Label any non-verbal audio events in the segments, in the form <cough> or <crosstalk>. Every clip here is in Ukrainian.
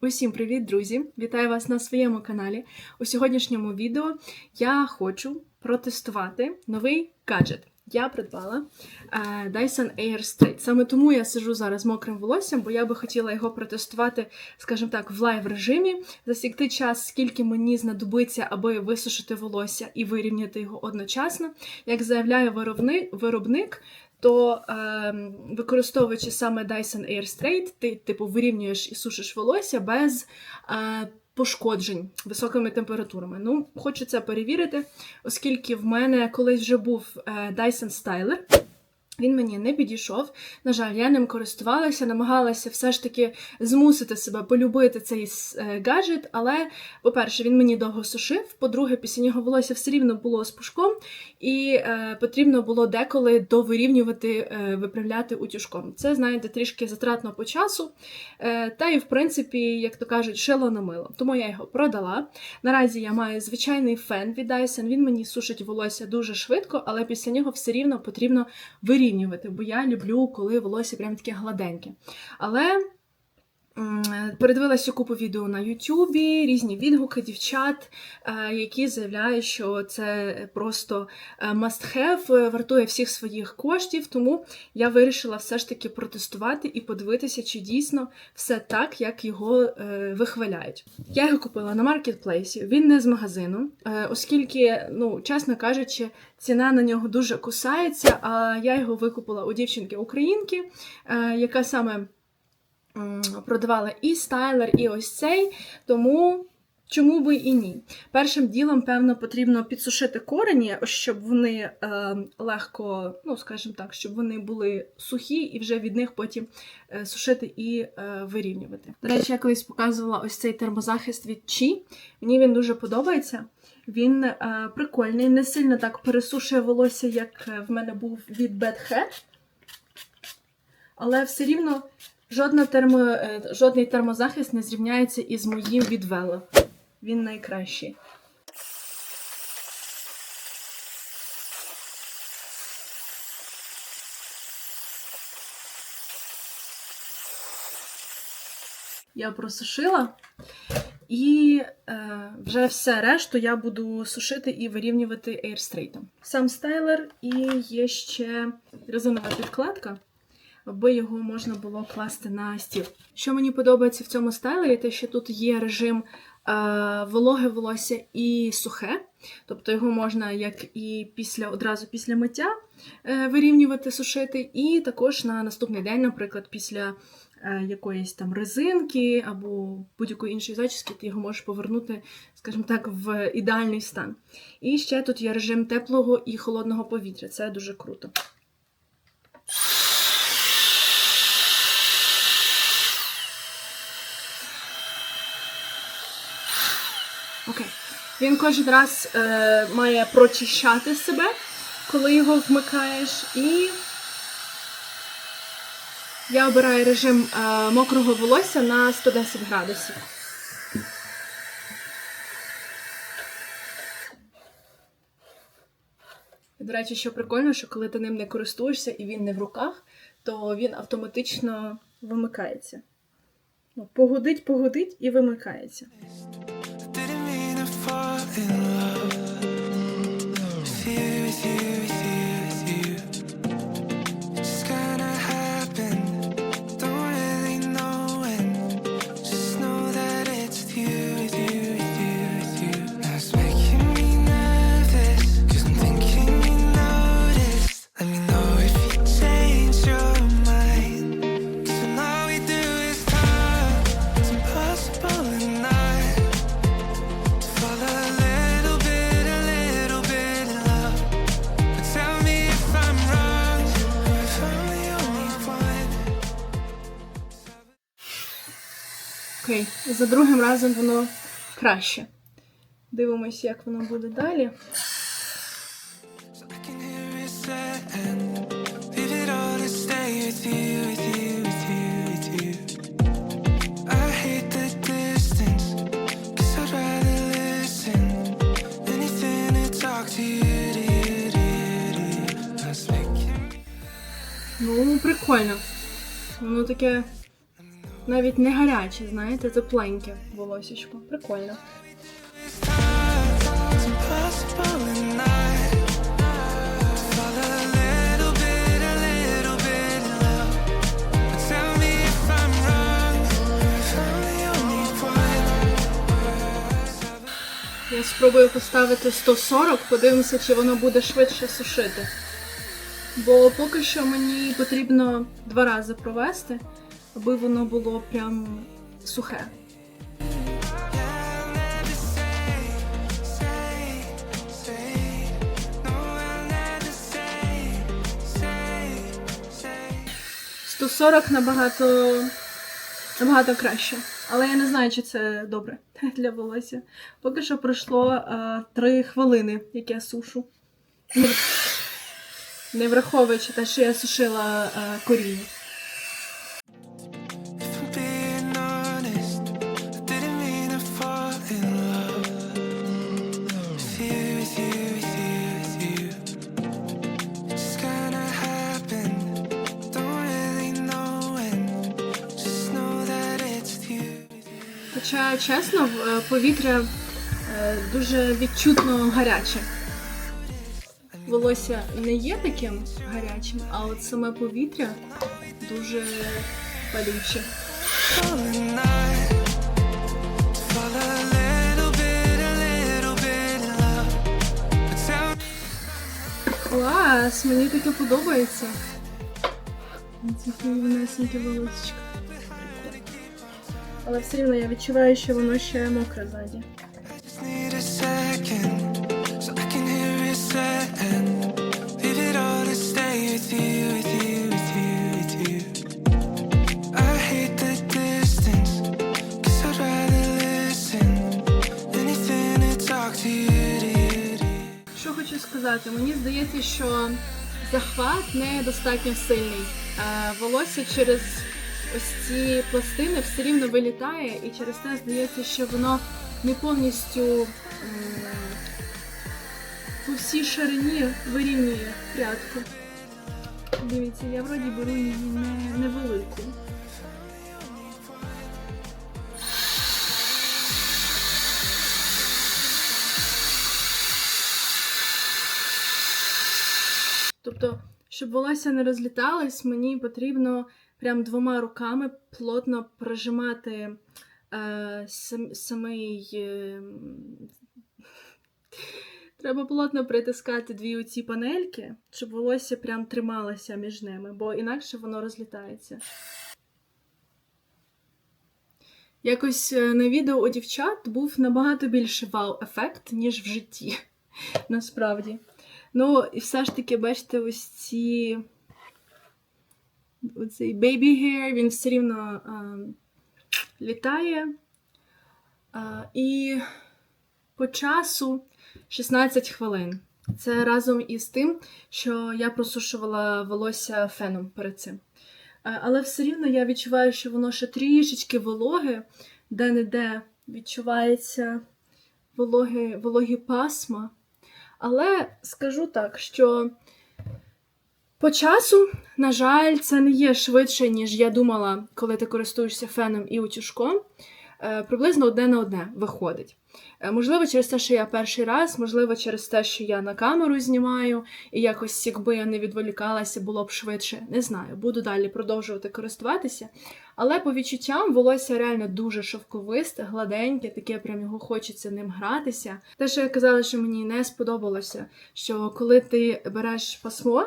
Усім привіт, друзі! Вітаю вас на своєму каналі. У сьогоднішньому відео я хочу протестувати новий гаджет. Я придбала е, Dyson Airstraight. Саме тому я сижу зараз мокрим волоссям, бо я би хотіла його протестувати, скажімо так, в лайв режимі, засікти час, скільки мені знадобиться, аби висушити волосся і вирівняти його одночасно. Як заявляє виробник то е, використовуючи саме Dyson Airstraight, ти типу вирівнюєш і сушиш волосся без е, пошкоджень високими температурами. Ну, хочу це перевірити, оскільки в мене колись вже був е, Dyson Styler. Він мені не підійшов. На жаль, я ним користувалася, намагалася все ж таки змусити себе полюбити цей е, гаджет, але, по-перше, він мені довго сушив. По-друге, після нього волосся все рівно було з пушком, і е, потрібно було деколи довирівнювати, е, виправляти утюжком. Це, знаєте, трішки затратно по часу. Е, та і, в принципі, як то кажуть, шило на мило. Тому я його продала. Наразі я маю звичайний фен від Dyson. Він мені сушить волосся дуже швидко, але після нього все рівно потрібно вирівнювати вирівнювати, бо я люблю, коли волосся прям таке гладеньке. Але передивилася купу відео на Ютубі, різні відгуки дівчат, е, які заявляють, що це просто е, must have, е, вартує всіх своїх коштів. Тому я вирішила все ж таки протестувати і подивитися, чи дійсно все так, як його вихваляють. Я його купила на маркетплейсі, він не з магазину, оскільки, ну, чесно кажучи, ціна на нього дуже кусається. А я його викупила у дівчинки-українки, яка саме продавала і стайлер, і ось цей, тому. Чому би і ні? Першим ділом, певно, потрібно підсушити корені, щоб вони е, легко, ну, скажімо так, щоб вони були сухі, і вже від них потім е, сушити і е, вирівнювати. До речі, я колись показувала ось цей термозахист від Чі. Мені він дуже подобається. Він е, прикольний, не сильно так пересушує волосся, як в мене був від Bad Head, але все рівно Жодна термо, е, Жодний термозахист не зрівняється із моїм від Velo. Він найкращий. Я просушила. І е, вже все решту я буду сушити і вирівнювати ейрстрейтом. Сам стайлер і є ще резинова підкладка аби його можна було класти на стіл. Що мені подобається в цьому стайлері, те, що тут є режим е, вологе волосся і сухе, тобто його можна як і після одразу після миття е, вирівнювати, сушити, і також на наступний день, наприклад, після. Е, якоїсь там резинки або будь-якої іншої зачіски, ти його можеш повернути, скажімо так, в ідеальний стан. І ще тут є режим теплого і холодного повітря. Це дуже круто. Окей. Він кожен раз е, має прочищати себе, коли його вмикаєш. І я обираю режим е, мокрого волосся на 110 градусів. До речі, що прикольно, що коли ти ним не користуєшся і він не в руках, то він автоматично вимикається. Ну, Погодить, погодить і вимикається. nothing Окей, за другим разом воно краще. Дивимось, як воно буде далі. Ну, прикольно. Воно таке навіть не гаряче, знаєте, тепленьке волосечко. Прикольно. Я спробую поставити 140, подивимося, чи воно буде швидше сушити. Бо поки що мені потрібно два рази провести, аби воно було прям сухе. Say. 140 набагато, набагато краще. Але я не знаю, чи це добре <laughs> для волосся. Поки що пройшло е, 3 хвилини, як я сушу. Не, не враховуючи те, що я сушила е, коріння. Хоча, чесно, е, повітря е, дуже відчутно гаряче. Волосся не є таким гарячим, а от саме повітря дуже палюче. Клас, мені таке подобається. Таке рівнесеньке волосечко. Але все рівно я відчуваю, що воно ще мокре ззаді. Що хочу сказати, мені здається, що захват недостатньо сильний. Е, Волосся через ось ці пластини все рівно вилітає, і через те здається, що воно не повністю по всій ширині вирівнює прядку. Дивіться, я вроді беру її не, невелику. Тобто, щоб волосся не розліталось, мені потрібно прям двома руками плотно прижимати е, сам, самий. Е, треба плотно притискати дві оці панельки, щоб волосся прям трималося між ними, бо інакше воно розлітається. Якось е, на відео у дівчат був набагато більше вау-ефект, ніж в житті. <laughs> Насправді. Ну, і все ж таки, бачите, ось ці. Оцей baby hair, він все рівно а, літає. А, і по часу 16 хвилин. Це разом із тим, що я просушувала волосся феном перед цим. Але все рівно я відчуваю, що воно ще трішечки вологе, де-не-де відчувається вологі, вологі пасма. Але скажу так, що по часу, на жаль, це не є швидше, ніж я думала, коли ти користуєшся феном і утюжком. Е, Приблизно одне на одне виходить. Е, Можливо, через те, що я перший раз, можливо, через те, що я на камеру знімаю, і якось, якби я не відволікалася, було б швидше. Не знаю, буду далі продовжувати користуватися. Але по відчуттям волосся реально дуже шовковисте, гладеньке, таке прям його хочеться ним гратися. Те, що я казала, що мені не сподобалося, що коли ти береш пасмо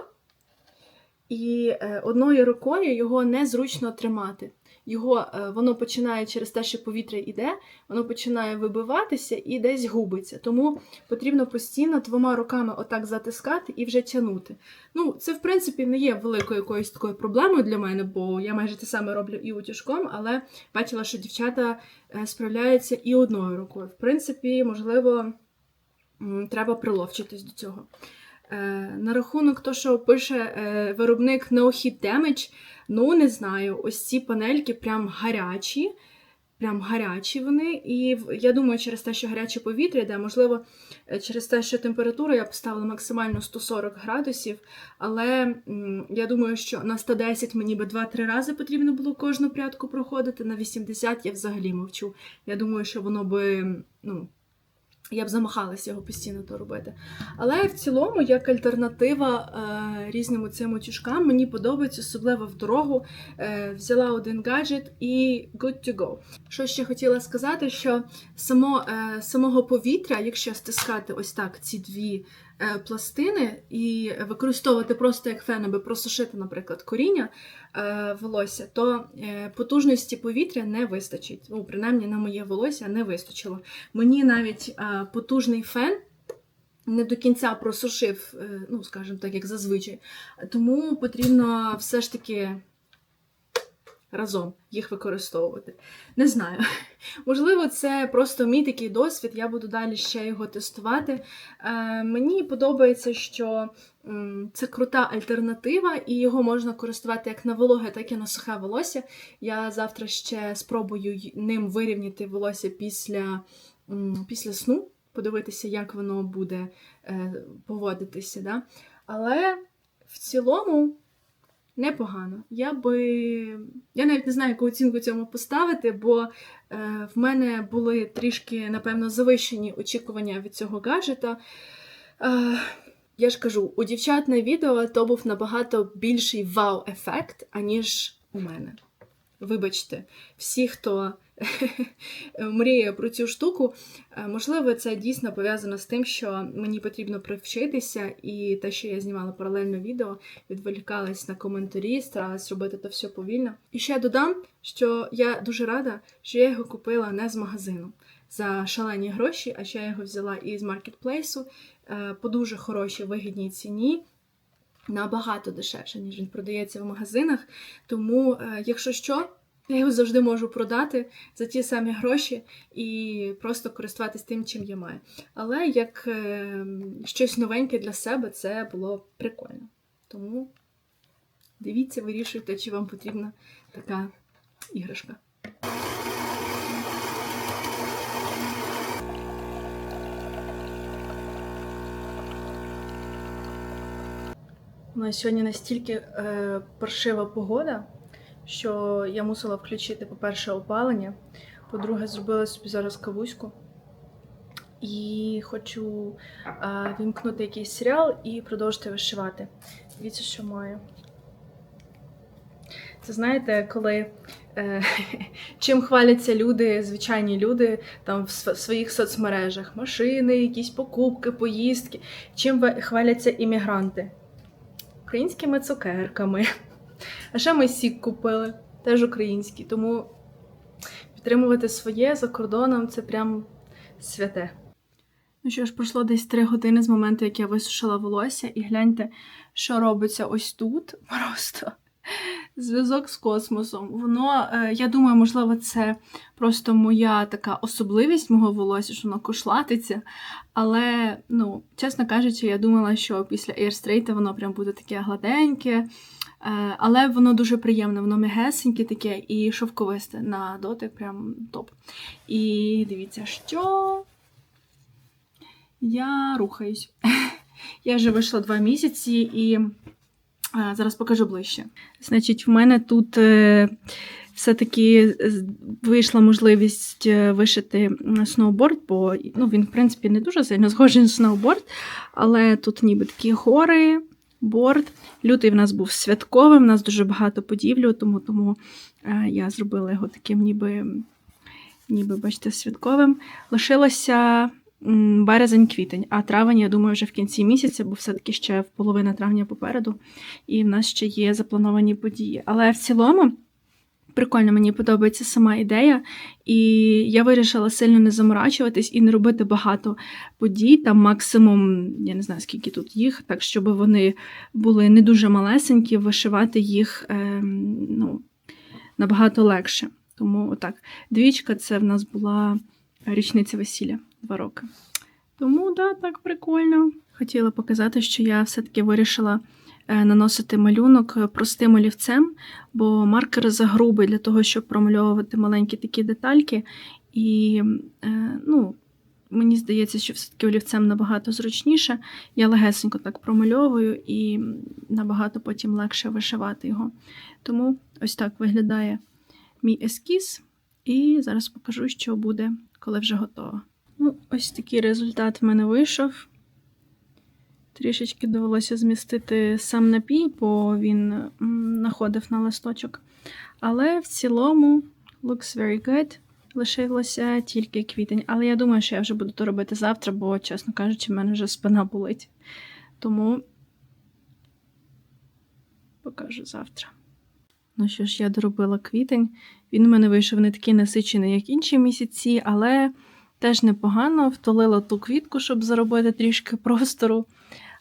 і е, одною рукою його незручно тримати. Його е, воно починає через те, що повітря йде, воно починає вибиватися і десь губиться. Тому потрібно постійно двома руками отак затискати і вже тягнути. Ну, це в принципі не є великою якоюсь такою проблемою для мене, бо я майже те саме роблю і утюжком, але бачила, що дівчата е, справляються і одною рукою. В принципі, можливо, треба приловчитись до цього. Е, на рахунок того, що пише е, виробник No Heat Damage, ну не знаю, ось ці панельки прям гарячі, прям гарячі вони. І я думаю, через те, що гаряче повітря йде, можливо, е, через те, що температуру я поставила максимально 140 градусів. Але я думаю, що на 110 мені би 2-3 рази потрібно було кожну прядку проходити. На 80 я взагалі мовчу. Я думаю, що воно би, ну. Я б замахалася його постійно то робити. Але в цілому, як альтернатива е, різним цим утюжкам, мені подобається, особливо в дорогу. Е, взяла один гаджет і good to go. Що ще хотіла сказати, що само, е, самого повітря, якщо стискати ось так ці дві пластини і використовувати просто як фен, аби просушити, наприклад, коріння е, волосся, то е, потужності повітря не вистачить. Ну, принаймні на моє волосся не вистачило. Мені навіть е, потужний фен. Не до кінця просушив, е, ну, скажімо так, як зазвичай. Тому потрібно все ж таки разом їх використовувати. Не знаю. <laughs> Можливо, це просто мій такий досвід, я буду далі ще його тестувати. Е, мені подобається, що це крута альтернатива, і його можна користувати як на вологе, так і на сухе волосся. Я завтра ще спробую ним вирівняти волосся після, після сну, подивитися, як воно буде е, поводитися. Да? Але в цілому непогано. Я би. Я навіть не знаю, яку оцінку цьому поставити, бо е, в мене були трішки, напевно, завищені очікування від цього гаджета. Е, я ж кажу, у дівчат на відео то був набагато більший вау-ефект, аніж у мене. Вибачте, всі, хто <laughs> мріє про цю штуку, е, можливо, це дійсно пов'язано з тим, що мені потрібно привчитися, і те, що я знімала паралельно відео, відволікалась на коментарі, старалась робити це все повільно. І ще додам, що я дуже рада, що я його купила не з магазину за шалені гроші, а ще я його взяла із маркетплейсу е, по дуже хорошій вигідній ціні. Набагато дешевше, ніж він продається в магазинах. Тому, е, якщо що, я його завжди можу продати за ті самі гроші і просто користуватись тим, чим я маю. Але як е, щось новеньке для себе, це було прикольно. Тому дивіться, вирішуйте, чи вам потрібна така іграшка. У нас сьогодні настільки е, паршива погода, що я мусила включити, по-перше, опалення, по-друге, зробила собі зараз кавуську. І хочу е, вімкнути якийсь серіал і продовжити вишивати. Дивіться, що маю. Це знаєте, коли е, <laughs> чим хваляться люди, звичайні люди там в своїх соцмережах, машини, якісь покупки, поїздки, чим хваляться іммігранти? Українськими цукерками. А ще ми сік купили, теж український. Тому підтримувати своє за кордоном це прям святе. Ну що ж, пройшло десь три години з моменту, як я висушила волосся, і гляньте, що робиться ось тут. <laughs> Просто зв'язок з космосом. Воно, е, я думаю, можливо, це просто моя така особливість мого волосся, що воно кошлатиться. Але, ну, чесно кажучи, я думала, що після Airstraight воно прям буде таке гладеньке. Е, Але воно дуже приємне, воно м'ягесеньке таке і шовковисте на дотик, прям топ. І дивіться, що я рухаюсь. <laughs> Я вже вийшла два місяці і зараз покажу ближче. Значить, в мене тут е, все-таки вийшла можливість е, вишити сноуборд, бо ну, він, в принципі, не дуже сильно схожий на сноуборд, але тут ніби такі гори, борд. Лютий в нас був святковим, в нас дуже багато подівлю, тому, тому е, я зробила його таким, ніби, ніби бачите, святковим. Лишилося березень-квітень, а травень, я думаю, вже в кінці місяця, бо все-таки ще в половина травня попереду, і в нас ще є заплановані події. Але в цілому. Прикольно, мені подобається сама ідея, і я вирішила сильно не заморачуватись і не робити багато подій, там максимум, я не знаю, скільки тут їх, так щоб вони були не дуже малесенькі, вишивати їх ем, ну, набагато легше. Тому отак. Двічка це в нас була річниця весілля, два роки. Тому, да, так прикольно. Хотіла показати, що я все-таки вирішила е, наносити малюнок е, простим олівцем, бо маркер загрубий для того, щоб промальовувати маленькі такі детальки. І е, ну, мені здається, що все-таки олівцем набагато зручніше. Я легесенько так промальовую і набагато потім легше вишивати його. Тому ось так виглядає мій ескіз. І зараз покажу, що буде, коли вже готово. Ну, ось такий результат в мене вийшов. Трішечки довелося змістити сам напій, бо він находив на листочок. Але в цілому looks very good. Лишилося тільки квітень. Але я думаю, що я вже буду то робити завтра, бо, чесно кажучи, в мене вже спина болить. Тому покажу завтра. Ну що ж, я доробила квітень. Він у мене вийшов не такий насичений, як інші місяці, але теж непогано. Втолила ту квітку, щоб заробити трішки простору.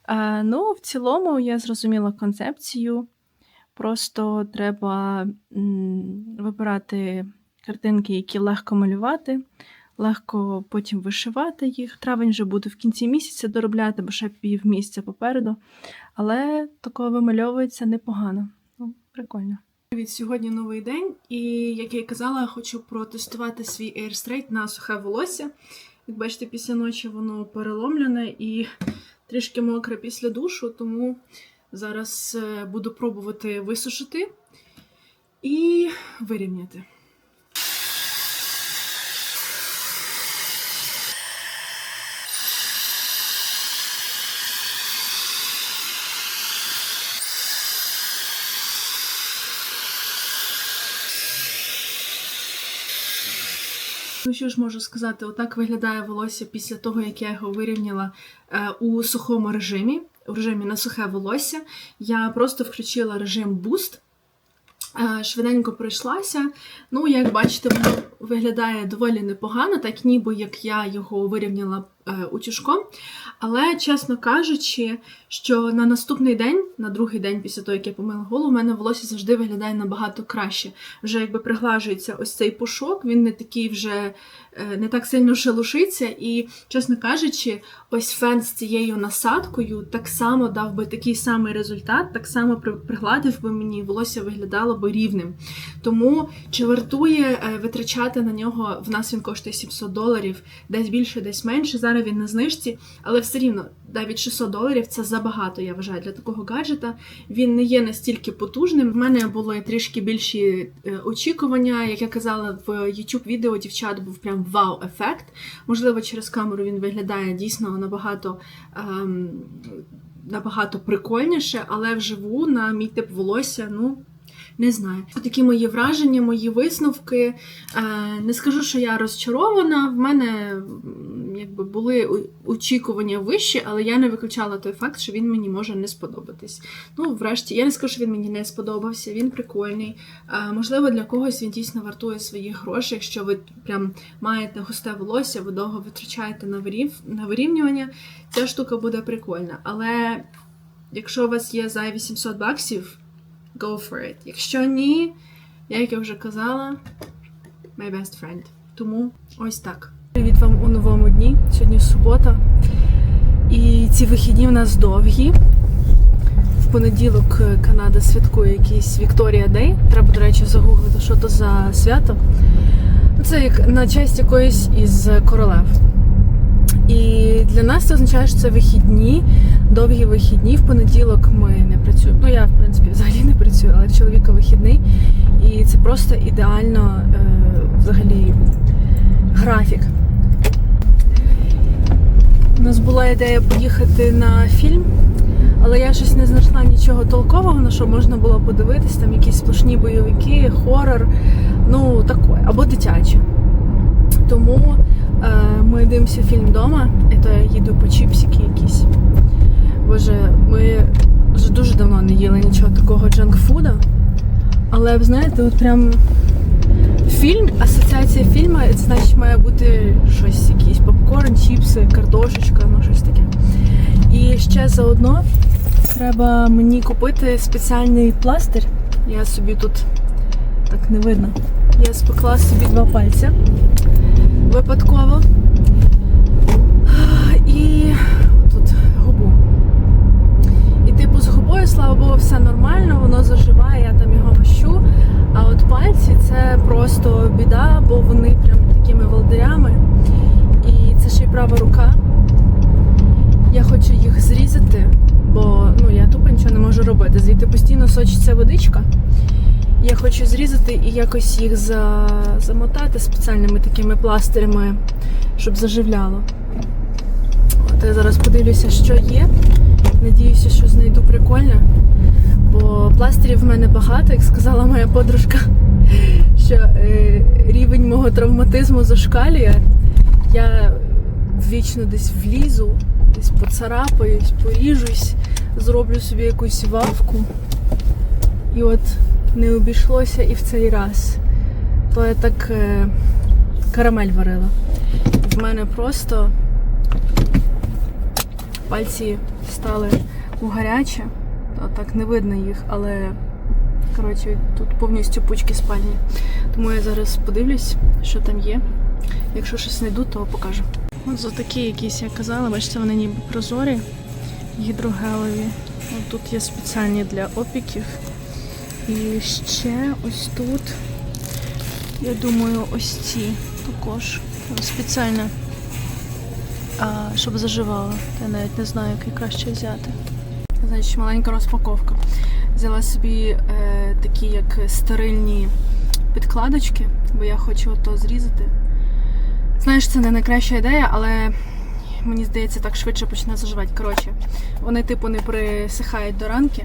А, ну, в цілому я зрозуміла концепцію. Просто треба м, вибирати картинки, які легко малювати, легко потім вишивати їх. Травень вже буду в кінці місяця доробляти, бо ще пів місяця попереду. Але такого вимальовується непогано. Ну, прикольно. Від сьогодні новий день, і як я й казала, хочу протестувати свій Air Straight на сухе волосся. Як бачите, після ночі воно переломлене і трішки мокре після душу, тому зараз е, буду пробувати висушити і вирівняти. Ну, що ж можу сказати, отак виглядає волосся після того, як я його вирівняла е, у сухому режимі, у режимі на сухе волосся. Я просто включила режим Boost, е, швиденько пройшлася. Ну, як бачите, воно виглядає доволі непогано, так ніби як я його вирівняла утюжком. Але, чесно кажучи, що на наступний день, на другий день після того, як я помила голову, у мене волосся завжди виглядає набагато краще. Вже якби приглажується ось цей пушок, він не такий вже е, не так сильно шелушиться. І, чесно кажучи, ось фен з цією насадкою так само дав би такий самий результат, так само пригладив би мені, волосся виглядало би рівним. Тому чи вартує е, витрачати на нього, в нас він коштує 700 доларів, десь більше, десь менше. Зараз він на знижці, але все рівно навіть 600 доларів це забагато, я вважаю, для такого гаджета. Він не є настільки потужним. В мене були трішки більші е, очікування. Як я казала, в youtube відео дівчат був прям вау-ефект. Можливо, через камеру він виглядає дійсно набагато. Ем, Набагато прикольніше, але вживу на мій тип волосся, ну не знаю. Такі мої враження, мої висновки. Е, не скажу, що я розчарована. В мене якби були очікування вищі, але я не виключала той факт, що він мені може не сподобатись. Ну, врешті, я не скажу, що він мені не сподобався, він прикольний. Е, можливо, для когось він дійсно вартує своїх грошей. Якщо ви прям маєте густе волосся, ви довго витрачаєте на, вирів... на вирівнювання, ця штука буде прикольна. Але якщо у вас є за 800 баксів, go for it. Якщо ні, як я вже казала, my best friend. Тому ось так. Привіт вам у новому дні. Сьогодні субота. І ці вихідні в нас довгі. В понеділок Канада святкує якийсь Вікторія Дей. Треба, до речі, загуглити, що то за свято. Це як на честь якоїсь із королев. І для нас це означає, що це вихідні, довгі вихідні. В понеділок ми не працюємо. Ну я в принципі взагалі не працюю, але в чоловіка вихідний. І це просто ідеально е, взагалі графік. У нас була ідея поїхати на фільм, але я щось не знайшла нічого толкового, на що можна було подивитись, там якісь сплошні бойовики, хорор, ну таке, або дитяче. Тому е, ми дивимося фільм вдома, і то я їду по чіпсики якісь. Боже, ми дуже давно не їли нічого такого джанкфуда. Але ви знаєте, от прям фільм, асоціація фільму, це значить має бути щось, якийсь попкорн, чіпси, картошечка, ну щось таке. І ще заодно треба мені купити спеціальний пластир. Я собі тут так не видно. Я спекла собі два пальця випадково. І тут губу. І типу з губою, слава воно заживає, я там його мащу. А от пальці це просто біда, бо вони прям такими волдирями. І це ще й права рука. Я хочу їх зрізати, бо ну я тупо нічого не можу робити. Звідти постійно сочиться водичка. Я хочу зрізати і якось їх за... замотати спеціальними такими пластирями, щоб заживляло. От я зараз подивлюся, що є. Надіюся, що знайду прикольне. Бо пластирів в мене багато, як сказала моя подружка, що е, рівень мого травматизму зашкалює. Я вічно десь влізу, десь поцарапаюсь, поріжусь, зроблю собі якусь вавку. І от не обійшлося і в цей раз. То я так е, карамель варила. В мене просто пальці стали у гаряче. Так не видно їх, але коротше, тут повністю пучки спальні. Тому я зараз подивлюсь, що там є. Якщо щось знайду, то покажу. От за такі якісь я казала, бачите, вони ніби прозорі, гідрогелеві. От тут є спеціальні для опіків. І ще ось тут, я думаю, ось ці також спеціально, а, щоб заживало. Я навіть не знаю, який краще взяти. Значить, маленька розпаковка. Взяла собі е, такі як стерильні підкладочки, бо я хочу ото зрізати. Знаєш, це не найкраща ідея, але мені здається, так швидше почне заживати. Коротше, вони типу не присихають до ранки.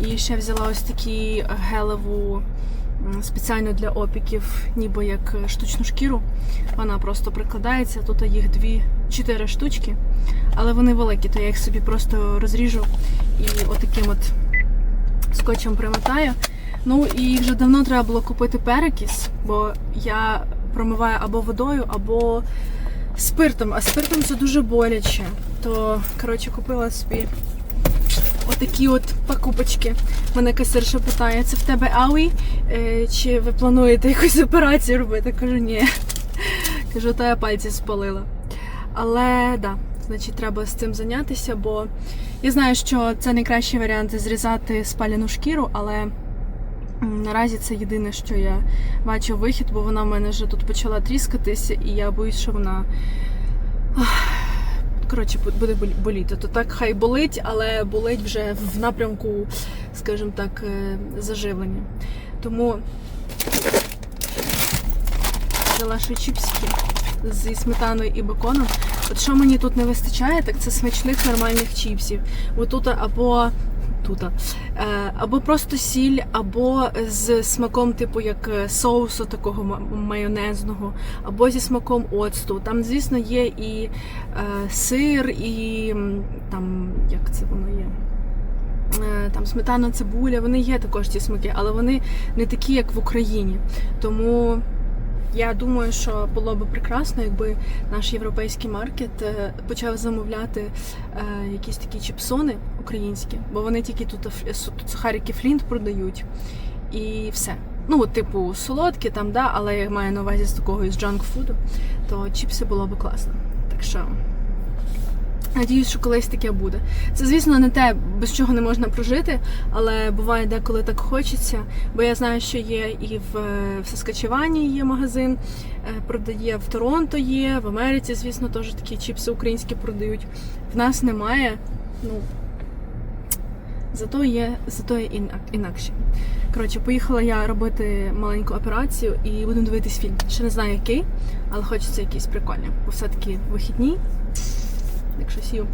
І ще взяла ось такі гелеву спеціально для опіків, ніби як штучну шкіру. Вона просто прикладається. Тут їх дві, чотири штучки, але вони великі, то я їх собі просто розріжу і отаким от скотчем примотаю. Ну і вже давно треба було купити перекіс, бо я промиваю або водою, або спиртом. А спиртом це дуже боляче. То, коротше, купила собі отакі от покупочки. Мене касирша питає, це в тебе ауі? Е, чи ви плануєте якусь операцію робити? Кажу, ні. Кажу, та я пальці спалила. Але да, значить, треба з цим зайнятися, бо я знаю, що це найкращий варіант зрізати спаляну шкіру, але наразі це єдине, що я бачу вихід, бо вона в мене вже тут почала тріскатися, і я боюсь, що вона. Коротше, буде болі- боліти. То так хай болить, але болить вже в напрямку, скажімо так, е, заживлення. Тому взяла ще чіпсики зі сметаною і беконом. От що мені тут не вистачає, так це смачних нормальних чіпсів. Отут тут або тут, е, або просто сіль, або з смаком, типу як е, соусу такого майонезного, або зі смаком оцту. Там, звісно, є і е, сир, і там як це воно є. Там сметана, цибуля, вони є також ці смаки, але вони не такі, як в Україні. Тому я думаю, що було б прекрасно, якби наш європейський маркет е, почав замовляти е, якісь такі чіпсони українські, бо вони тільки тут, тут сухарики Флінт продають і все. Ну, типу, солодкі там, да, але я маю на увазі з такого із джанк-фуду, то чіпси було б класно. Так що. Надіюсь, що колись таке буде. Це, звісно, не те, без чого не можна прожити, але буває деколи так хочеться. Бо я знаю, що є і в, в Саскачевані є магазин, е, продає в Торонто є, в Америці, звісно, теж такі чіпси українські продають. В нас немає. Ну зато є, зато є інак- інакше. Коротше, поїхала я робити маленьку операцію і будемо дивитись фільм. Ще не знаю який, але хочеться якийсь прикольний. Бо все-таки вихідні. Якщо сів.